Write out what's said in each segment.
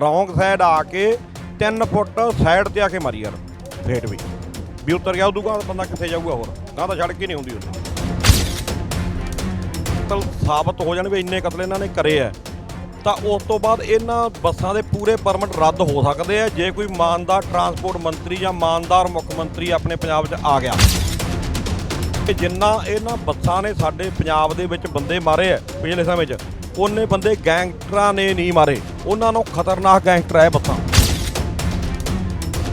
Wrong side ਆ ਕੇ 3 ਫੁੱਟ side ਤੇ ਆ ਕੇ ਮਾਰੀ ਯਾਰ, ਫੇਟ ਵੀ। ਵੀ ਉਤਰ ਗਿਆ, ਉਦੋਂ ਬਾਅਦ ਬੰਦਾ ਕਿੱਥੇ ਜਾਊਗਾ ਹੋਰ? ਨਾ ਤਾਂ ਸੜਕ ਹੀ ਨਹੀਂ ਹੁੰਦੀ ਉੱਥੇ ਕਤਲ ਸਾਬਤ ਹੋ ਜਾਣ ਵੀ ਇੰਨੇ ਕਤਲ ਇਹਨਾਂ ਨੇ ਕਰੇ ਆ। ਤਾਂ ਉਸ ਤੋਂ ਬਾਅਦ ਇਹਨਾਂ ਬੱਸਾਂ ਦੇ ਪੂਰੇ ਪਰਮਿਟ ਰੱਦ ਹੋ ਸਕਦੇ ਆ, ਜੇ ਕੋਈ ਇਮਾਨਦਾਰ ਟਰਾਂਸਪੋਰਟ ਮੰਤਰੀ ਜਾਂ ਇਮਾਨਦਾਰ ਮੁੱਖ ਮੰਤਰੀ ਆਪਣੇ ਪੰਜਾਬ 'ਚ ਆ ਗਿਆ। ਕਿ ਜਿੰਨਾ ਇਹਨਾਂ ਬੱਸਾਂ ਨੇ ਸਾਡੇ ਪੰਜਾਬ ਦੇ ਵਿੱਚ ਬੰਦੇ ਮਾਰੇ ਆ, ਪਿਛਲੇ ਸਮੇਂ 'ਚ ਉਹਨੇ ਬੰਦੇ ਗੈਂਗਸਟਰਾਂ ਨੇ ਨਹੀਂ ਮਾਰੇ। ਉਹਨਾਂ ਨੂੰ ਖਤਰਨਾਕ ਗੈਂਗਸਟਰ ਹੈ ਬੱਸਾਂ।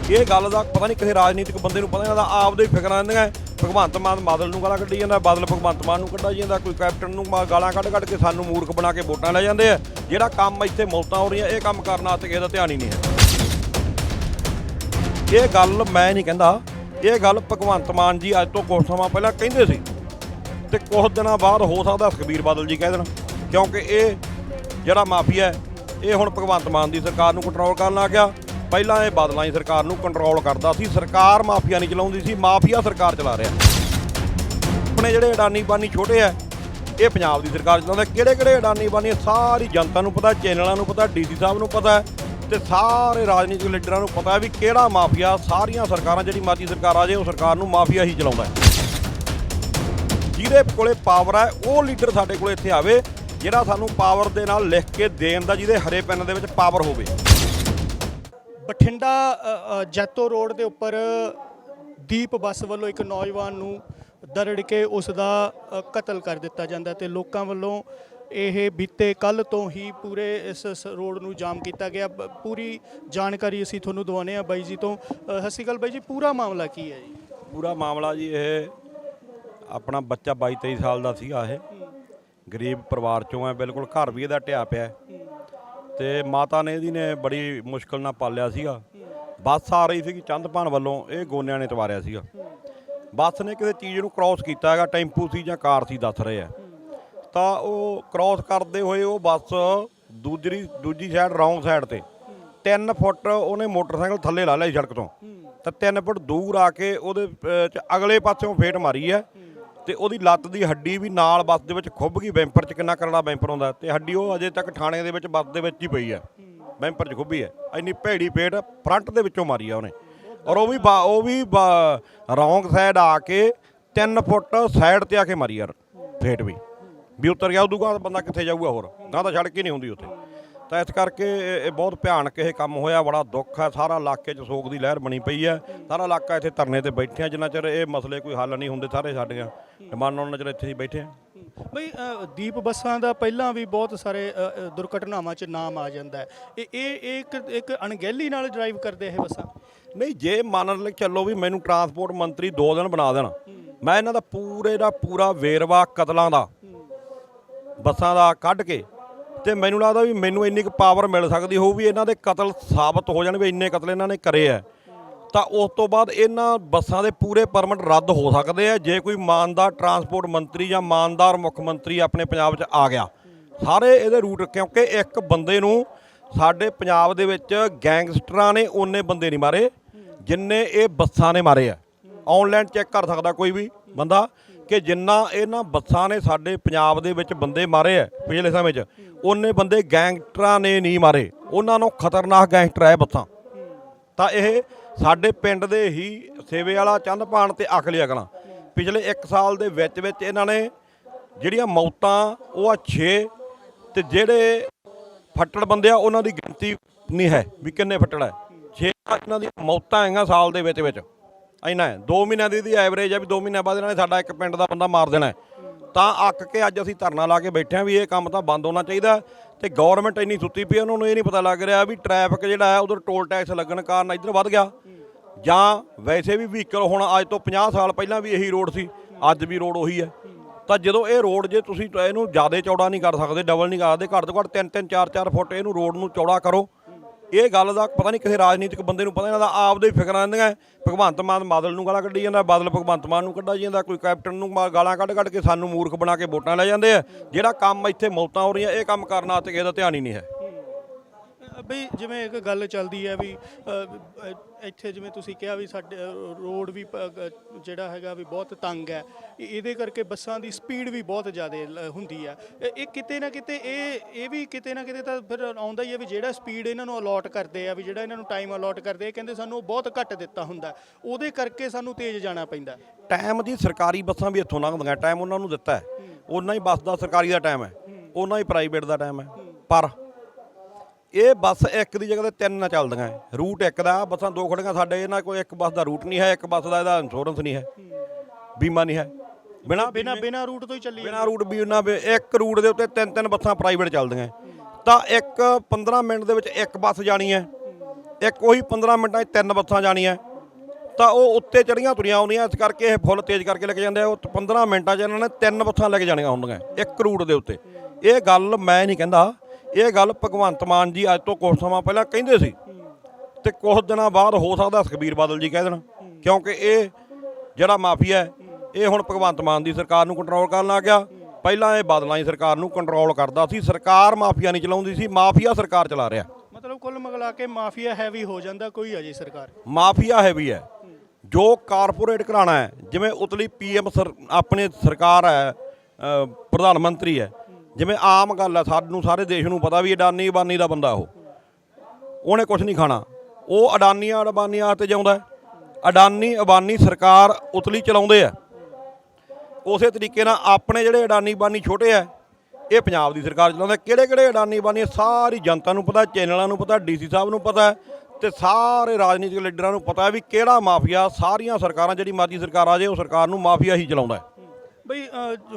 ਇਹ ਗੱਲ ਦਾ ਪਤਾ ਨਹੀਂ ਕਿਸੇ ਰਾਜਨੀਤਿਕ ਬੰਦੇ ਨੂੰ ਪਤਾ ਨਹੀਂ ਲੱਗਦਾ ਆਪਦੇ ਹੀ ਫਿਕਰਾਂ ਰਹਿੰਦੀਆਂ। ਭਗਵੰਤ ਮਾਨ ਬਾਦਲ ਨੂੰ ਗਾਲਾਂ ਕੱਢੀ ਜਾਂਦਾ, ਬਾਦਲ ਭਗਵੰਤ ਮਾਨ ਨੂੰ ਕੱਢਾ ਜਾਂਦਾ, ਕੋਈ ਕੈਪਟਨ ਨੂੰ ਗਾਲਾਂ ਕੱਢ ਕੱਢ ਕੇ ਸਾਨੂੰ ਮੂਰਖ ਬਣਾ ਕੇ ਵੋਟਾਂ ਲੈ ਜਾਂਦੇ ਆ। ਜਿਹੜਾ ਕੰਮ ਇੱਥੇ ਮੌਤਾਂ ਹੋ ਰਹੀਆਂ, ਇਹ ਕੰਮ ਕਰਨਾ ਤੇ ਕਿਸੇ ਦਾ ਧਿਆਨ ਹੀ ਨਹੀਂ ਹੈ। ਇਹ ਗੱਲ ਮੈਂ ਨਹੀਂ ਕਹਿੰਦਾ। ਇਹ ਗੱਲ ਭਗਵੰਤ ਮਾਨ ਜੀ ਅੱਜ ਤੋਂ ਕੁਝ ਸਮਾਂ ਪਹਿਲਾਂ ਕਹਿੰਦੇ ਸੀ। ਤੇ ਕੁਝ ਦਿਨਾਂ ਬਾਅਦ ਹੋ ਸਕਦਾ ਸੁਖਬੀਰ ਬਾਦਲ ਜੀ ਕਹਿ ਦੇਣ। ਕਿਉਂਕਿ ਇਹ ਜਿਹੜਾ ਮਾਫੀਆ ਹੈ, ਇਹ ਹੁਣ ਭਗਵੰਤ ਮਾਨ ਦੀ ਸਰਕਾਰ ਨੂੰ ਕੰਟਰੋਲ ਕਰਨ ਲੱਗ ਗਿਆ। ਪਹਿਲਾਂ ਇਹ ਬਾਦਲਾਂ ਦੀ ਸਰਕਾਰ ਨੂੰ ਕੰਟਰੋਲ ਕਰਦਾ ਸੀ, ਸਰਕਾਰ ਮਾਫੀਆ ਨਹੀਂ ਚਲਾਉਂਦੀ ਸੀ, ਮਾਫੀਆ ਸਰਕਾਰ ਚਲਾ ਰਿਹਾ। ਆਪਣੇ ਜਿਹੜੇ ਅਡਾਨੀ ਬਾਨੀ ਛੋਟੇ ਆ ਇਹ ਪੰਜਾਬ ਦੀ ਸਰਕਾਰ ਚਲਾਉਂਦਾ। ਕਿਹੜੇ ਕਿਹੜੇ ਅਡਾਨੀ ਬਾਨੀ ਸਾਰੀ ਜਨਤਾ ਨੂੰ ਪਤਾ, ਚੈਨਲਾਂ ਨੂੰ ਪਤਾ, ਡੀਸੀ ਸਾਹਿਬ ਨੂੰ ਪਤਾ ਹੈ, ਤੇ ਸਾਰੇ ਰਾਜਨੀਤਿਕ ਲੀਡਰਾਂ ਨੂੰ ਪਤਾ ਵੀ ਕਿਹੜਾ ਮਾਫੀਆ, ਸਾਰੀਆਂ ਸਰਕਾਰਾਂ, ਜਿਹੜੀ ਮਾਤੀ ਸਰਕਾਰ ਆ ਜੇ, ਉਹ ਸਰਕਾਰ ਨੂੰ ਮਾਫੀਆ ਹੀ ਚਲਾਉਂਦਾ ਜਿਹਦੇ ਕੋਲੇ ਪਾਵਰ ਹੈ, ਉਹ ਲੀਡਰ ਸਾਡੇ ਕੋਲੇ ਇੱਥੇ ਆਵੇ ਜਿਹੜਾ ਸਾਨੂੰ ਪਾਵਰ ਦੇ ਨਾਲ ਲਿਖ ਕੇ ਦੇਣ ਦਾ ਜਿਹਦੇ ਹਰੇ ਪੈਨ ਦੇ ਵਿੱਚ ਪਾਵਰ ਹੋਵੇ। ਬਠਿੰਡਾ ਜੈਤੋ ਰੋਡ ਦੇ ਉੱਪਰ ਦੀਪ ਬੱਸ ਵੱਲੋਂ ਇੱਕ ਨੌਜਵਾਨ ਨੂੰ ਦਰੜ ਕੇ ਉਸ ਦਾ ਕਤਲ ਕਰ ਦਿੱਤਾ ਜਾਂਦਾ ਤੇ ਲੋਕਾਂ ਵੱਲੋਂ ਇਹ ਬੀਤੇ ਕੱਲ ਤੋਂ ਹੀ ਪੂਰੇ ਇਸ ਰੋਡ ਨੂੰ ਜਾਮ ਕੀਤਾ ਗਿਆ। ਪੂਰੀ ਜਾਣਕਾਰੀ ਅਸੀਂ ਤੁਹਾਨੂੰ ਦਵਾਉਂਦੇ ਆ ਬਾਈ ਜੀ ਤੋਂ। ਸ਼੍ਰੀ ਅਕਾਲ ਬਾਈ ਜੀ ਪੂਰਾ ਮਾਮਲਾ ਕੀ ਹੈ ਜੀ? ਪੂਰਾ ਮਾਮਲਾ ਜੀ ਇਹ ਆਪਣਾ ਬੱਚਾ 22 23 ਸਾਲ ਦਾ ਸੀਗਾ ਇਹ। ਗਰੀਬ ਪਰਿਵਾਰ ਚੋਂ ਹੈ ਬਿਲਕੁਲ ਘਰ ਵੀ ਇਹਦਾ ਢਿਆ ਪਿਆ ਹੈ। ਤੇ ਮਾਤਾ ਨੇ ਇਹਦੀ ਨੇ ਬੜੀ ਮੁਸ਼ਕਲ ਨਾਲ ਪਾਲਿਆ ਸੀਗਾ। ਬੱਸ ਆ ਰਹੀ ਸੀਗੀ ਚੰਦਪਾਨ ਵੱਲੋਂ ਇਹ ਗੋਨਿਆਂ ਨੇ ਤਵਾਰਿਆ ਸੀਗਾ। ਬੱਸ ਨੇ ਕਿਸੇ ਚੀਜ਼ ਨੂੰ ਕ੍ਰਾਸ ਕੀਤਾ ਹੈਗਾ ਟੈਂਪੂ ਸੀ ਜਾਂ ਕਾਰ ਸੀ ਦੱਸ ਰਹੇ ਆ ਤਾਂ ਉਹ ਕ੍ਰਾਸ ਕਰਦੇ ਹੋਏ ਉਹ ਬੱਸ ਦੂਜਰੀ ਦੂਜੀ ਸਾਈਡ ਰੌਂਗ ਸਾਈਡ ਤੇ 3 ਫੁੱਟ ਉਹਨੇ ਮੋਟਰਸਾਈਕਲ ਥੱਲੇ ਲਾ ਲਿਆ ਸੀ ਸੜਕ ਤੋਂ। ਤਾਂ 3 ਫੁੱਟ ਦੂਰ ਆ ਕੇ ਉਹਦੇ ਅਹ, ਚ ਅਗਲੇ ਪਾਸਿਓਂ ਫੇਟ ਮਾਰੀ ਹੈ। ਤੇ ਉਹਦੀ ਲੱਤ ਦੀ ਹੱਡੀ ਵੀ ਨਾਲ ਬੱਸ ਦੇ ਵਿੱਚ ਖੁੱਭ ਗਈ, ਬੈਂਪਰ 'ਚ ਕਿੰਨਾ ਕਰੜਾ ਬੈਂਪਰ ਹੁੰਦਾ ਤੇ ਹੱਡੀ ਉਹ ਅਜੇ ਤੱਕ ਥਾਣੇ ਦੇ ਵਿੱਚ, ਬੱਸ ਦੇ ਵਿੱਚ ਹੀ ਪਈ ਹੈ। ਬੈਂਪਰ 'ਚ ਖੁੱਭੀ ਹੈ। ਇੰਨੀ ਭੈੜੀ ਫੇਟ ਫਰੰਟ ਦੇ ਵਿੱਚੋਂ ਮਾਰੀ ਆ ਉਹਨੇ। ਔਰ ਉਹ ਵੀ ਬਾ- ਉਹ ਵੀ ਰੌਂਗ ਸਾਈਡ ਆ ਕੇ 3 ਫੁੱਟ ਸਾਈਡ ਤੇ ਆ ਕੇ ਮਾਰੀ ਯਾਰ, ਫੇਟ ਵੀ। ਵੀ ਉਤਰ ਗਿਆ, ਉਦੋਂ ਬਾਅਦ ਬੰਦਾ ਕਿੱਥੇ ਜਾਊਗਾ ਹੋਰ? ਨਾ ਤਾਂ ਸੜਕ ਹੀ ਨਹੀਂ ਹੁੰਦੀ ਉੱਥੇ। ਤਾਂ ਇਸ ਕਰਕੇ ਇਹ ਇਹ ਬਹੁਤ ਭਿਆਨਕ ਇਹ ਕੰਮ ਹੋਇਆ ਬੜਾ ਦੁੱਖ ਹੈ। ਸਾਰਾ ਇਲਾਕੇ 'ਚ ਸੋਗ ਦੀ ਲਹਿਰ ਬਣੀ ਪਈ ਹੈ। ਸਾਰਾ ਇਲਾਕਾ ਇੱਥੇ ਧਰਨੇ ਤੇ ਬੈਠੇ ਆ ਜਿੰਨਾ ਚਿਰ ਇਹ ਮਸਲੇ ਕੋਈ ਹੱਲ ਨਹੀਂ ਹੁੰਦੇ ਸਾਰੇ ਸਾਡੀਆਂ। ਡਿਮਾਂਡਾਂ ਉਹਨਾਂ ਚਿਰ ਇੱਥੇ ਹੀ ਬੈਠੇ ਆ। ਬਈ ਅ, ਦੀਪ ਬੱਸਾਂ ਦਾ ਪਹਿਲਾਂ ਵੀ ਬਹੁਤ ਸਾਰੇ ਅ, ਅ, ਦੁਰਘਟਨਾਵਾਂ 'ਚ ਨਾਮ ਆ ਜਾਂਦਾ ਹੈ। ਇਹ ਇਹ ਇਹ ਇੱਕ ਇੱਕ ਅਣਗਹਿਲੀ ਨਾਲ ਡਰਾਈਵ ਕਰਦੇ ਇਹ ਬੱਸਾਂ? ਨਹੀਂ ਜੇ ਮੰਨ ਲੈ ਚੱਲੋ ਵੀ ਮੈਨੂੰ ਟਰਾਂਸਪੋਰਟ ਮੰਤਰੀ ਦੋ ਦਿਨ ਬਣਾ ਦੇਣ। ਮੈਂ ਇਹਨਾਂ ਦਾ ਪੂਰੇ ਦਾ ਪੂਰਾ ਵੇਰਵਾ ਕਤਲਾਂ ਦਾ ਬੱਸਾਂ ਦਾ ਕੱਢ ਕੇ ਤੇ ਮੈਨੂੰ ਲੱਗਦਾ ਵੀ ਮੈਨੂੰ ਇੰਨੀ ਕੁ ਪਾਵਰ ਮਿਲ ਸਕਦੀ ਹੋਊ ਵੀ ਇਹਨਾਂ ਦੇ ਕਤਲ ਸਾਬਤ ਹੋ ਜਾਣ ਵੀ ਇੰਨੇ ਕਤਲ ਇਹਨਾਂ ਨੇ ਕਰੇ ਆ। ਤਾਂ ਉਸ ਤੋਂ ਬਾਅਦ ਇਹਨਾਂ ਬੱਸਾਂ ਦੇ ਪੂਰੇ ਪਰਮਿਟ ਰੱਦ ਹੋ ਸਕਦੇ ਆ। ਜੇ ਕੋਈ ਇਮਾਨਦਾਰ ਟਰਾਂਸਪੋਰਟ ਮੰਤਰੀ ਜਾਂ ਇਮਾਨਦਾਰ ਮੁੱਖ ਮੰਤਰੀ ਆਪਣੇ ਪੰਜਾਬ 'ਚ ਆ ਗਿਆ, ਸਾਰੇ ਇਹਦੇ ਰੂਟ ਕਿਉਂਕਿ ਇੱਕ ਬੰਦੇ ਨੂੰ ਸਾਡੇ ਪੰਜਾਬ ਦੇ ਵਿੱਚ ਗੈਂਗਸਟਰਾਂ ਨੇ ਉਹਨੇ ਬੰਦੇ ਨਹੀਂ ਮਾਰੇ, ਜਿੰਨੇ ਇਹ ਬੱਸਾਂ ਨੇ ਮਾਰੇ ਆ। ਆਨਲਾਈਨ ਚੈੱਕ ਕਰ ਸਕਦਾ ਕੋਈ ਵੀ ਬੰਦਾ। ਕਿ ਜਿੰਨਾ ਇਹਨਾਂ ਬੱਸਾਂ ਨੇ ਸਾਡੇ ਪੰਜਾਬ ਦੇ ਵਿੱਚ ਬੰਦੇ ਮਾਰੇ ਆ ਪਿਛਲੇ ਸਮੇਂ 'ਚ, ਉਹਨੇ ਬੰਦੇ ਗੈਂਗਸਟਰਾਂ ਨੇ ਨਹੀਂ ਮਾਰੇ। ਉਹਨਾਂ ਨੂੰ ਖਤਰਨਾਕ ਗੈਂਗਸਟਰ ਹੈ ਬੱਸਾਂ। ਤਾਂ ਇਹ ਸਾਡੇ ਪਿੰਡ ਦੇ ਹੀ ਸੇਵੇ ਵਾਲਾ ਚੰਦਪਾਣ ਤੇ ਅਖਲੀ ਅਗਲਾ ਪਿਛਲੇ 1 ਸਾਲ ਦੇ ਵਿੱਚ ਵਿੱਚ ਇਹਨਾਂ ਨੇ ਜਿਹੜੀਆਂ ਮੌਤਾਂ, ਉਹ ਆ 6 ਤੇ ਜਿਹੜੇ ਫੱਟੜ ਬੰਦੇ ਆ, ਉਹਨਾਂ ਦੀ ਗਿਣਤੀ ਨਹੀਂ ਹੈ ਵੀ ਕਿੰਨੇ ਫੱਟੜ ਹੈ 6 ਇਹਨਾਂ ਦੀਆਂ ਮੌਤਾਂ ਆਈਆਂ ਸਾਲ ਦੇ ਵਿੱਚ ਵਿੱਚ। ਇੰਨਾ ਹੈ 2 ਮਹੀਨਿਆਂ ਦੀ ਇਹਦੀ ਐਵਰੇਜ ਹੈ ਵੀ 2 ਮਹੀਨਿਆਂ ਬਾਅਦ ਇਹਨਾਂ ਨੇ ਸਾਡਾ ਇੱਕ ਪਿੰਡ ਦਾ ਬੰਦਾ ਮਾਰ ਦੇਣਾ। ਤਾਂ ਅੱਕ ਕੇ ਅੱਜ ਅਸੀਂ ਧਰਨਾ ਲਾ ਕੇ ਬੈਠੇ ਹਾਂ ਵੀ ਇਹ ਕੰਮ ਤਾਂ ਬੰਦ ਹੋਣਾ ਚਾਹੀਦਾ ਤੇ ਗਵਰਨਮੈਂਟ ਇੰਨੀ ਸੁੱਤੀ ਪਈ ਉਹਨਾਂ ਨੂੰ ਇਹ ਨਹੀਂ ਪਤਾ ਲੱਗ ਰਿਹਾ ਵੀ ਟ੍ਰੈਫਿਕ ਜਿਹੜਾ ਹੈ ਉਧਰ ਟੋਲ ਟੈਕਸ ਲੱਗਣ ਕਾਰਨ ਇੱਧਰ ਵੱਧ ਗਿਆ। ਜਾਂ ਵੈਸੇ ਵੀ ਵਹੀਕਲ ਹੁਣ ਅੱਜ ਤੋਂ 50 ਸਾਲ ਪਹਿਲਾਂ ਵੀ ਇਹੀ ਰੋਡ ਸੀ, ਅੱਜ ਵੀ ਰੋਡ ਉਹੀ ਹੈ। ਤਾਂ ਜਦੋਂ ਇਹ ਰੋਡ ਜੇ ਤੁਸੀਂ ਇਹਨੂੰ ਜ਼ਿਆਦਾ ਚੌੜਾ ਨਹੀਂ ਕਰ ਸਕਦੇ ਡਬਲ ਨਹੀਂ ਕਰ ਸਕਦੇ, ਘੱਟ ਤੋਂ ਘੱਟ 3 3 4 4 ਫੁੱਟ ਇਹਨੂੰ ਰੋਡ ਨੂੰ ਚੌੜਾ ਕਰੋ। ਇਹ ਗੱਲ ਦਾ ਪਤਾ ਨਹੀਂ ਕਿਸੇ ਰਾਜਨੀਤਿਕ ਬੰਦੇ ਨੂੰ ਪਤਾ, ਇਹਨਾਂ ਦਾ ਆਪਦੇ ਹੀ ਫਿਕਰਾਂ ਰਹਿੰਦੀਆਂ ਭਗਵੰਤ ਮਾਨ ਬਾਦਲ ਨੂੰ ਗਾਲਾਂ ਕੱਢੀ ਜਾਂਦਾ, ਬਾਦਲ ਭਗਵੰਤ ਮਾਨ ਨੂੰ ਕੱਢਾ ਜਾਂਦਾ, ਕੋਈ ਕੈਪਟਨ ਨੂੰ ਗਾਲਾਂ ਕੱਢ ਕੱਢ ਕੇ ਸਾਨੂੰ ਮੂਰਖ ਬਣਾ ਕੇ ਵੋਟਾਂ ਲੈ ਜਾਂਦੇ ਆ ਜਿਹੜਾ ਕੰਮ ਇੱਥੇ ਮੌਤਾਂ ਹੋ ਰਹੀਆਂ, ਇਹ ਕੰਮ ਕਰਨ ਤੇ ਕਿਸੇ ਦਾ ਧਿਆਨ ਹੀ ਨਹੀਂ ਹੈ। ਬਈ ਜਿਵੇਂ ਇੱਕ ਗੱਲ ਚੱਲਦੀ ਹੈ ਵੀ ਅ, ਇੱਥੇ ਜਿਵੇਂ ਤੁਸੀਂ ਕਿਹਾ ਵੀ ਸਾਡੇ ਅ, ਰੋਡ ਵੀ ਪ- ਅ, ਜਿਹੜਾ ਹੈਗਾ ਵੀ ਬਹੁਤ ਤੰਗ ਹੈ। ਇਹ- ਇਹਦੇ ਕਰਕੇ ਬੱਸਾਂ ਦੀ ਸਪੀਡ ਵੀ ਬਹੁਤ ਜ਼ਿਆਦਾ ਹੁੰਦੀ ਹੈ। ਇਹ- ਇਹ ਕਿਤੇ ਨਾ ਕਿਤੇ ਇਹ ਇਹ ਵੀ ਕਿਤੇ ਨਾ ਕਿਤੇ ਤਾਂ ਫਿਰ ਆਉਂਦਾ ਹੀ ਹੈ ਵੀ ਜਿਹੜਾ ਸਪੀਡ ਇਹਨਾਂ ਨੂੰ ਅਲਾਟ ਕਰਦੇ ਆ ਵੀ ਜਿਹੜਾ ਇਹਨਾਂ ਨੂੰ ਟਾਈਮ ਅਲਾਟ ਕਰਦੇ ਆ ਇਹ ਕਹਿੰਦੇ ਸਾਨੂੰ ਉਹ ਬਹੁਤ ਘੱਟ ਦਿੱਤਾ ਹੁੰਦਾ ਉਹਦੇ ਕਰਕੇ ਸਾਨੂੰ ਤੇਜ਼ ਜਾਣਾ ਪੈਂਦਾ ਟਾਈਮ ਦੀ ਸਰਕਾਰੀ ਬੱਸਾਂ ਵੀ ਇੱਥੋਂ ਲੰਘਦੀਆਂ ਟਾਈਮ ਉਹਨਾਂ ਨੂੰ ਦਿੱਤਾ ਹੈ। ਉਹਨਾਂ ਹੀ ਬੱਸ ਦਾ ਸਰਕਾਰੀ ਦਾ ਟਾਈਮ ਹੈ। ਉਹਨਾਂ ਹੀ ਪ੍ਰਾਈਵੇਟ ਦਾ ਟਾਈਮ ਹੈ। ਪਰ ਇਹ ਬੱਸ ਇੱਕ ਦੀ ਜਗ੍ਹਾ ਤੇ ਤਿੰਨ ਨਾ ਚੱਲਦੀਆਂ ਹੈ। ਰੂਟ ਇੱਕ ਦਾ ਬੱਸਾਂ ਦੋ ਖੜੀਆਂ ਸਾਡੇ ਇਹਨਾਂ ਕੋਈ ਇੱਕ ਬੱਸ ਦਾ ਰੂਟ ਨਹੀਂ ਹੈ ਇੱਕ ਬੱਸ ਦਾ ਇਹਦਾ ਇੰਸ਼ੋਰੈਂਸ ਨਹੀਂ ਹੈ। ਬੀਮਾ ਨਹੀਂ ਹੈ। ਬਿਨਾ ਬਿਨਾ ਬਿਨਾ ਰੂਟ ਤੋਂ ਹੀ ਚੱਲੀ ਬਿਨਾ ਰੂਟ ਵੀ ਉਹਨਾਂ ਵੀ ਇੱਕ ਰੂਟ ਦੇ ਉੱਤੇ ਤਿੰਨ ਤਿੰਨ ਬੱਸਾਂ ਪ੍ਰਾਈਵੇਟ ਚੱਲਦੀਆਂ ਹੈ। ਤਾਂ ਇੱਕ 15 ਮਿੰਟ ਦੇ ਵਿੱਚ ਇੱਕ ਬੱਸ ਜਾਣੀ ਹੈ ਇੱਕ ਉਹੀ 15 ਮਿੰਟਾਂ 'ਚ ਤਿੰਨ ਬੱਸਾਂ ਜਾਣੀਆਂ ਤਾਂ ਉਹ ਉੱਤੇ ਚੜੀਆਂ ਤੁਰੀਆਂ ਆਉਂਦੀਆਂ ਇਸ ਕਰਕੇ ਇਹ ਫੁੱਲ ਤੇਜ਼ ਕਰਕੇ ਲੈ ਕੇ ਜਾਂਦੇ ਆ। ਉਹ 15 ਮਿੰਟਾਂ 'ਚ ਇਹਨਾਂ ਨੇ ਤਿੰਨ ਬੱਸਾਂ ਲੈ ਕੇ ਜਾਣੀਆਂ ਹੁੰਦੀਆਂ ਇੱਕ ਰੂਟ ਦੇ ਉੱਤੇ। ਇਹ ਗੱਲ ਮੈਂ ਨਹੀਂ ਕਹਿੰਦਾ। ਇਹ ਗੱਲ ਭਗਵੰਤ ਮਾਨ ਜੀ ਅੱਜ ਤੋਂ ਕੁਝ ਸਮਾਂ ਪਹਿਲਾਂ ਕਹਿੰਦੇ ਸੀ। ਤੇ ਕੁਝ ਦਿਨਾਂ ਬਾਅਦ ਹੋ ਸਕਦਾ ਸੁਖਬੀਰ ਬਾਦਲ ਜੀ ਕਹਿ ਦੇਣ। ਕਿਉਂਕਿ ਇਹ ਜਿਹੜਾ ਮਾਫੀਆ ਹੈ ਇਹ ਹੁਣ ਭਗਵੰਤ ਮਾਨ ਦੀ ਸਰਕਾਰ ਨੂੰ ਕੰਟਰੋਲ ਕਰਨ ਲੱਗ ਗਿਆ। ਪਹਿਲਾਂ ਇਹ ਬਾਦਲਾਂ ਦੀ ਸਰਕਾਰ ਨੂੰ ਕੰਟਰੋਲ ਕਰਦਾ ਸੀ। ਸਰਕਾਰ ਮਾਫੀਆ ਨਹੀਂ ਚਲਾਉਂਦੀ ਸੀ ਮਾਫੀਆ ਸਰਕਾਰ ਚਲਾ ਰਿਹਾ। ਮਤਲਬ ਕੁੱਲ ਮਿਲਾ ਕੇ ਮਾਫੀਆ ਹੈਵੀ ਹੋ ਜਾਂਦਾ ਕੋਈ ਅਜੇ ਸਰਕਾਰ? ਮਾਫੀਆ ਹੈਵੀ ਹੈ। ਜੋ ਕਾਰਪੋਰੇਟ ਘਰਾਣਾ ਹੈ ਜਿਵੇਂ ਉਤਲੀ ਪੀਐਮ ਆਪਣੇ ਸਰਕਾਰ ਹੈ ਪ੍ਰਧਾਨ ਮੰਤਰੀ ਹੈ ਜਿਵੇਂ ਆਮ ਗੱਲ ਹੈ ਸਾਨੂੰ ਸਾਰੇ ਦੇਸ਼ ਨੂੰ ਪਤਾ ਵੀ ਅਡਾਨੀ ਅਬਾਨੀ ਦਾ ਬੰਦਾ ਉਹ। ਉਹਨੇ ਕੁਝ ਨਹੀਂ ਖਾਣਾ। ਉਹ ਅਡਾਨੀਆਂ ਅਡਾਨੀਆਂ ਤੇ ਜਾਉਂਦਾ ਅਡਾਨੀ ਅਬਾਨੀ ਸਰਕਾਰ ਉਤਲੀ ਚਲਾਉਂਦੇ ਆ। ਉਸੇ ਤਰੀਕੇ ਨਾਲ ਆਪਣੇ ਜਿਹੜੇ ਅਡਾਨੀ ਬਾਨੀ ਛੋਟੇ ਆ, ਇਹ ਪੰਜਾਬ ਦੀ ਸਰਕਾਰ ਚਲਾਉਂਦਾ। ਕਿਹੜੇ ਕਿਹੜੇ ਅਡਾਨੀ ਬਾਨੀ ਸਾਰੀ ਜਨਤਾ ਨੂੰ ਪਤਾ, ਚੈਨਲਾਂ ਨੂੰ ਪਤਾ, ਡੀਸੀ ਸਾਹਿਬ ਨੂੰ ਪਤਾ ਹੈ ਤੇ ਸਾਰੇ ਰਾਜਨੀਤਿਕ ਲੀਡਰਾਂ ਨੂੰ ਪਤਾ ਵੀ ਕਿਹੜਾ ਮਾਫੀਆ ਸਾਰੀਆਂ ਸਰਕਾਰਾਂ, ਜਿਹੜੀ ਮਰਜ਼ੀ ਸਰਕਾਰ ਆ ਜਾਏ, ਉਹ ਸਰਕਾਰ ਨੂੰ ਮਾਫੀਆ ਹੀ ਚਲਾਉਂਦਾ ਬਈ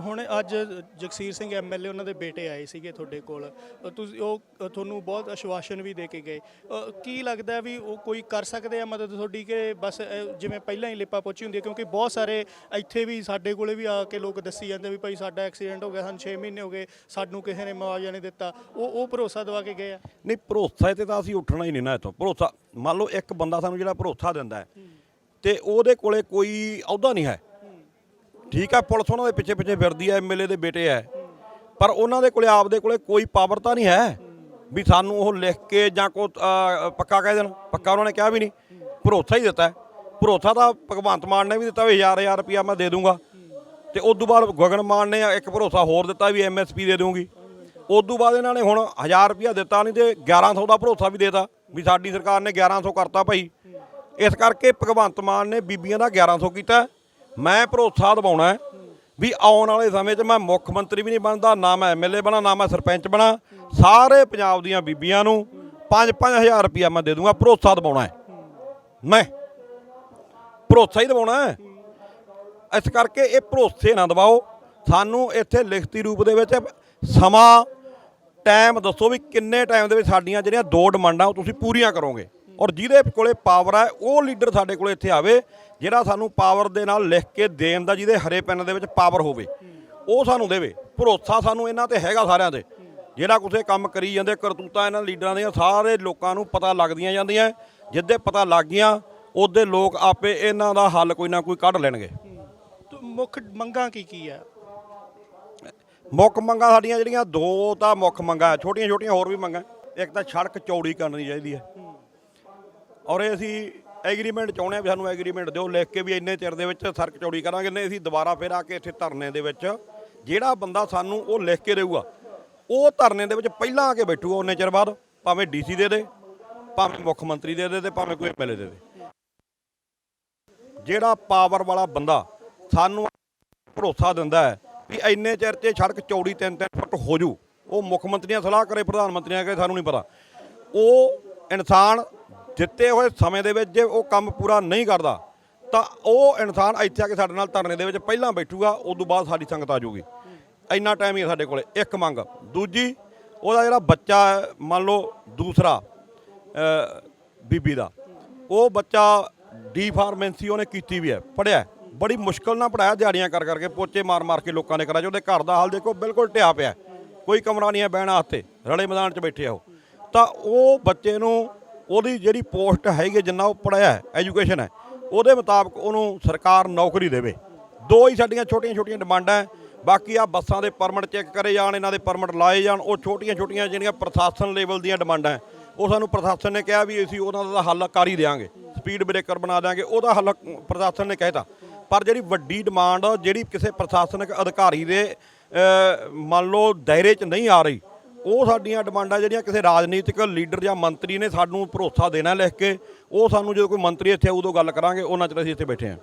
ਹੁਣ ਅੱਜ ਜਗਸੀਰ ਸਿੰਘ ਐਮਐਲਏ ਉਹਨਾਂ ਦੇ ਬੇਟੇ ਆਏ ਸੀਗੇ ਤੁਹਾਡੇ ਕੋਲ। ਤੁਸੀਂ ਉਹ ਤੁਹਾਨੂੰ ਬਹੁਤ ਅਸ਼ਵਾਸਨ ਵੀ ਦੇ ਕੇ ਗਏ। ਕੀ ਲੱਗਦਾ ਵੀ ਉਹ ਕੋਈ ਕਰ ਸਕਦੇ ਆ ਮਦਦ ਤੁਹਾਡੀ ਕਿ ਬਸ ਜਿਵੇਂ ਪਹਿਲਾਂ ਹੀ ਲਿਪਾ ਪਹੁੰਚੀ ਹੁੰਦੀ ਹੈ ਕਿਉਂਕਿ ਬਹੁਤ ਸਾਰੇ ਇੱਥੇ ਵੀ ਸਾਡੇ ਕੋਲੇ ਵੀ ਆ ਕੇ ਲੋਕ ਦੱਸੀ ਜਾਂਦੇ ਵੀ ਭਾਈ ਸਾਡਾ ਐਕਸੀਡੈਂਟ ਹੋ ਗਿਆ, ਸਾਨੂੰ 6 ਮਹੀਨੇ ਹੋ ਗਏ, ਸਾਨੂੰ ਕਿਸੇ ਨੇ ਮੁਆਵਜ਼ਾ ਨਹੀਂ ਦਿੱਤਾ। ਉਹ ਉਹ ਭਰੋਸਾ ਦਵਾ ਕੇ ਗਏ ਆ? ਨਹੀਂ, ਭਰੋਸਾ ਤੇ ਤਾਂ ਅਸੀਂ ਉੱਠਣਾ ਹੀ ਨਹੀਂ ਨਾ ਇੱਥੋਂ। ਭਰੋਸਾ, ਮੰਨ ਲਓ ਇੱਕ ਬੰਦਾ ਸਾਨੂੰ ਜਿਹੜਾ ਭਰੋਸਾ ਦਿੰਦਾ ਹੈ ਤੇ ਉਹਦੇ ਕੋਲੇ ਕੋਈ ਅਹੁਦਾ ਨਹੀਂ ਹੈ। ਠੀਕ ਹੈ ਪੁਲਿਸ ਉਹਨਾਂ ਦੇ ਪਿੱਛੇ ਪਿੱਛੇ ਫਿਰਦੀ ਹੈ ਐਮਐਲਏ ਦੇ ਬੇਟੇ ਹੈ ਪਰ ਉਹਨਾਂ ਦੇ ਕੋਲੇ, ਆਪਦੇ ਕੋਲੇ ਕੋਈ ਪਾਵਰ ਤਾਂ ਨਹੀਂ ਹੈ ਵੀ ਸਾਨੂੰ ਉਹ ਲਿਖ ਕੇ ਜਾਂ ਕੋ ਪੱਕਾ ਕਹਿ ਦੇਣ। ਪੱਕਾ ਉਹਨਾਂ ਨੇ ਕਿਹਾ ਵੀ ਨਹੀਂ। ਭਰੋਸਾ ਹੀ ਦਿੱਤਾ। ਭਰੋਸਾ ਤਾਂ ਭਗਵੰਤ ਮਾਨ ਨੇ ਵੀ ਦਿੱਤਾ ਵੀ ਹਜ਼ਾਰ ਹਜ਼ਾਰ ਰੁਪਇਆ ਮੈਂ ਦੇ ਦੂੰਗਾ। ਤੇ ਉਸ ਤੋਂ ਬਾਅਦ ਗਗਨ ਮਾਨ ਨੇ ਇੱਕ ਭਰੋਸਾ ਹੋਰ ਦਿੱਤਾ ਵੀ ਐਮਐਸਪੀ ਦੇ ਦੂੰਗੀ ਉਸ ਤੋਂ ਬਾਅਦ ਇਹਨਾਂ ਨੇ ਹੁਣ 1000 ਰੁਪਇਆ ਦਿੱਤਾ ਨਹੀਂ ਤੇ 1100 ਦਾ ਭਰੋਸਾ ਵੀ ਦੇਤਾ ਵੀ ਸਾਡੀ ਸਰਕਾਰ ਨੇ 1100 ਕਰਤਾ ਭਾਈ। ਇਸ ਕਰਕੇ ਭਗਵੰਤ ਮਾਨ ਨੇ ਬੀਬੀਆਂ ਦਾ 1100 ਕੀਤਾ। ਮੈਂ ਭਰੋਸਾ ਦਿਵਾਉਣਾ ਹੈ ਵੀ ਆਉਣ ਵਾਲੇ ਸਮੇਂ 'ਚ ਮੈਂ ਮੁੱਖ ਮੰਤਰੀ ਵੀ ਨਹੀਂ ਬਣਦਾ, ਨਾ ਮੈਂ ਐਮਐਲਏ ਬਣਾ, ਨਾ ਮੈਂ ਸਰਪੰਚ ਬਣਾ। ਸਾਰੇ ਪੰਜਾਬ ਦੀਆਂ ਬੀਬੀਆਂ ਨੂੰ 5-5000 ਰੁਪਇਆ ਮੈਂ ਦੇ ਦੂੰਗਾ, ਭਰੋਸਾ ਦਿਵਾਉਣਾ ਹੈ। ਮੈਂ ਭਰੋਸਾ ਹੀ ਦਿਵਾਉਣਾ ਹੈ। ਇਸ ਕਰਕੇ ਇਹ ਭਰੋਸੇ ਨਾ ਦਿਵਾਓ। ਸਾਨੂੰ ਇੱਥੇ ਲਿਖਤੀ ਰੂਪ ਦੇ ਵਿੱਚ ਸਮਾਂ ਟਾਈਮ ਦੱਸੋ ਵੀ ਕਿੰਨੇ ਟਾਈਮ ਦੇ ਵਿੱਚ ਸਾਡੀਆਂ ਜਿਹੜੀਆਂ ਦੋ ਡਿਮਾਂਡਾਂ ਉਹ ਤੁਸੀਂ ਪੂਰੀਆਂ ਕਰੋਗੇ। ਔਰ ਜਿਹਦੇ ਕੋਲੇ ਪਾਵਰ ਹੈ ਉਹ ਲੀਡਰ ਸਾਡੇ ਕੋਲੇ ਇੱਥੇ ਆਵੇ ਜਿਹੜਾ ਸਾਨੂੰ ਪਾਵਰ ਦੇ ਨਾਲ ਲਿਖ ਕੇ ਦੇਣ ਦਾ ਜਿਹਦੇ ਹਰੇ ਪੈਨ ਦੇ ਵਿੱਚ ਪਾਵਰ ਹੋਵੇ ਉਹ ਸਾਨੂੰ ਦੇਵੇ। ਭਰੋਸਾ ਸਾਨੂੰ ਇਹਨਾਂ ਤੇ ਹੈਗਾ ਸਾਰਿਆਂ ਤੇ। ਜਿਹੜਾ ਕੁਛ ਕੰਮ ਕਰੀ ਜਾਂਦੇ ਕਰਤੂਤਾਂ ਇਹਨਾਂ ਲੀਡਰਾਂ ਦੀਆਂ ਸਾਰੇ ਲੋਕਾਂ ਨੂੰ ਪਤਾ ਲੱਗਦੀਆਂ ਜਾਂਦੀਆਂ। ਜਿੱਦੇ ਪਤਾ ਲੱਗ ਗਈਆਂ ਉਹਦੇ ਲੋਕ ਆਪੇ ਇਹਨਾਂ ਦਾ ਹੱਲ ਕੋਈ ਨਾ ਕੋਈ ਕੱਢ ਲੈਣਗੇ। ਮੁੱਖ ਮੰਗਾਂ ਕੀ ਕੀ ਆ? ਮੁੱਖ ਮੰਗਾਂ ਸਾਡੀਆਂ ਜਿਹੜੀਆਂ ਦੋ ਤਾਂ ਮੁੱਖ ਮੰਗਾਂ ਛੋਟੀਆਂ ਛੋਟੀਆਂ ਹੋਰ ਵੀ ਮੰਗਾਂ। ਇੱਕ ਤਾਂ ਸੜਕ ਚੌੜੀ ਕਰਨੀ ਚਾਹੀਦੀ ਹੈ। ਔਰ ਇਹ ਅਸੀਂ ਐਗਰੀਮੈਂਟ ਚਾਹੁੰਦੇ ਆ ਵੀ ਸਾਨੂੰ ਐਗਰੀਮੈਂਟ ਦਿਓ, ਲਿਖ ਕੇ ਵੀ ਇੰਨੇ ਚਿਰ ਦੇ ਵਿੱਚ ਸੜਕ ਚੌੜੀ ਕਰਾਂਗੇ। ਨਹੀਂ, ਅਸੀਂ ਦੁਬਾਰਾ ਫੇਰ ਆ ਕੇ ਇੱਥੇ ਧਰਨੇ ਦੇ ਵਿੱਚ ਜਿਹੜਾ ਬੰਦਾ ਸਾਨੂੰ ਉਹ ਲਿਖ ਕੇ ਦੇਊਗਾ, ਉਹ ਧਰਨੇ ਦੇ ਵਿੱਚ ਪਹਿਲਾਂ ਆ ਕੇ ਬੈਠੂਗਾ ਉਹਨੇ ਚਿਰ ਬਾਅਦ, ਭਾਵੇਂ ਡੀਸੀ ਦੇ ਦੇ, ਭਾਵੇਂ ਮੁੱਖ ਮੰਤਰੀ ਦੇ ਦੇ ਤੇ ਭਾਵੇਂ ਕੋਈ ਐਮਐਲਏ ਦੇ ਦੇ। ਜਿਹੜਾ ਪਾਵਰ ਵਾਲਾ ਬੰਦਾ ਸਾਨੂੰ ਭਰੋਸਾ ਦਿੰਦਾ ਹੈ ਵੀ ਇੰਨੇ ਚਿਰ 'ਚ ਸੜਕ ਚੌੜੀ 3-3 ਫੁੱਟ ਹੋ ਜੂ, ਉਹ ਮੁੱਖ ਮੰਤਰੀਆਂ ਸਲਾਹ ਕਰੇ, ਪ੍ਰਧਾਨ ਮੰਤਰੀਆਂ ਕਰੇ ਸਾਨੂੰ ਨਹੀਂ ਪਤਾ। ਉਹ ਇਨਸਾਨ ਦਿੱਤੇ ਹੋਏ ਸਮੇਂ ਦੇ ਵਿੱਚ ਜੇ ਉਹ ਕੰਮ ਪੂਰਾ ਨਹੀਂ ਕਰਦਾ ਤਾਂ ਉਹ ਇਨਸਾਨ ਇੱਥੇ ਆ ਕੇ ਸਾਡੇ ਨਾਲ ਧਰਨੇ ਦੇ ਵਿੱਚ ਪਹਿਲਾਂ ਬੈਠੂਗਾ ਉਸ ਤੋਂ ਬਾਅਦ ਸਾਡੀ ਸੰਗਤ ਆ ਜਾਊਗੀ। ਇੰਨਾ ਟਾਈਮ ਹੀ ਹੈ ਸਾਡੇ ਕੋਲੇ ਇੱਕ ਮੰਗ। ਦੂਜੀ ਉਹਦਾ ਜਿਹੜਾ ਬੱਚਾ ਹੈ, ਮੰਨ ਲਓ ਦੂਸਰਾ ਬੀਬੀ ਦਾ ਉਹ ਬੱਚਾ ਡੀ ਫਾਰਮੈਂਸੀ ਉਹਨੇ ਕੀਤੀ ਵੀ ਹੈ ਪੜਿਆ ਬੜੀ ਮੁਸ਼ਕਲ ਨਾਲ ਪੜਾਇਆ ਦਿਹਾੜੀਆਂ ਕਰ ਕਰਕੇ ਪੋਚੇ ਮਾਰ ਮਾਰ ਕੇ ਲੋਕਾਂ ਨੇ ਕਰਾ ਜੋ ਉਹਦੇ ਘਰ ਦਾ ਹਾਲ ਦੇਖੋ ਬਿਲਕੁਲ ਢਿਆ ਪਿਆ ਕੋਈ ਕਮਰਾ ਨਹੀਂ ਹੈ ਬਹਿਣ ਵਾਸਤੇ ਰਲੇ ਮੈਦਾਨ 'ਚ ਬੈਠੇ ਆ ਉਹ। ਤਾਂ ਉਹ ਬੱਚੇ ਨੂੰ ਉਹਦੀ ਜਿਹੜੀ ਪੋਸਟ ਹੈਗੀ ਹੈ, ਜਿੰਨਾ ਉਹ ਪੜਿਆ ਐਜੂਕੇਸ਼ਨ ਹੈ ਉਹਦੇ ਮੁਤਾਬਕ ਉਹਨੂੰ ਸਰਕਾਰ ਨੌਕਰੀ ਦੇਵੇ। ਦੋ ਹੀ ਸਾਡੀਆਂ ਛੋਟੀਆਂ ਛੋਟੀਆਂ ਡਿਮਾਂਡਾਂ ਬਾਕੀ ਆ ਬੱਸਾਂ ਦੇ ਪਰਮਿਟ ਚੈੱਕ ਕਰੇ ਜਾਣ ਇਹਨਾਂ ਦੇ ਪਰਮਿਟ ਲਾਏ ਜਾਣ ਉਹ ਛੋਟੀਆਂ ਛੋਟੀਆਂ ਜਿਹੜੀਆਂ ਪ੍ਰਸ਼ਾਸਨ ਲੈਵਲ ਦੀਆਂ ਡਿਮਾਂਡਾਂ ਉਹ ਸਾਨੂੰ ਪ੍ਰਸ਼ਾਸਨ ਨੇ ਕਿਹਾ ਵੀ ਅਸੀਂ ਉਹਨਾਂ ਦਾ ਹੱਲ ਕਰ ਹੀ ਦੇਵਾਂਗੇ ਸਪੀਡ ਬ੍ਰੇਕਰ ਬਣਾ ਦਿਆਂਗੇ ਉਹਦਾ ਹੱਲ ਪ੍ਰਸ਼ਾਸਨ ਨੇ ਕਹਿਤਾ। ਪਰ ਜਿਹੜੀ ਵੱਡੀ ਡਿਮਾਂਡ ਜਿਹੜੀ ਕਿਸੇ ਪ੍ਰਸ਼ਾਸਨਿਕ ਅਧਿਕਾਰੀ ਦੇ ਮੰਨ ਲਓ ਦਾਇਰੇ 'ਚ ਨਹੀਂ ਆ ਰਹੀ ਉਹ ਸਾਡੀਆਂ ਡਿਮਾਂਡਾਂ ਜਿਹੜੀਆਂ ਕਿਸੇ ਰਾਜਨੀਤਿਕ ਲੀਡਰ ਜਾਂ ਮੰਤਰੀ ਨੇ ਸਾਨੂੰ ਭਰੋਸਾ ਦੇਣਾ ਲਿਖ ਕੇ ਉਹ ਸਾਨੂੰ ਜਦੋਂ ਕੋਈ ਮੰਤਰੀ ਇੱਥੇ ਆਊ, ਉਦੋਂ ਗੱਲ ਕਰਾਂਗੇ ਉਹਨਾਂ ਚਿਰ ਅਸੀਂ ਇੱਥੇ ਬੈਠੇ ਹਾਂ।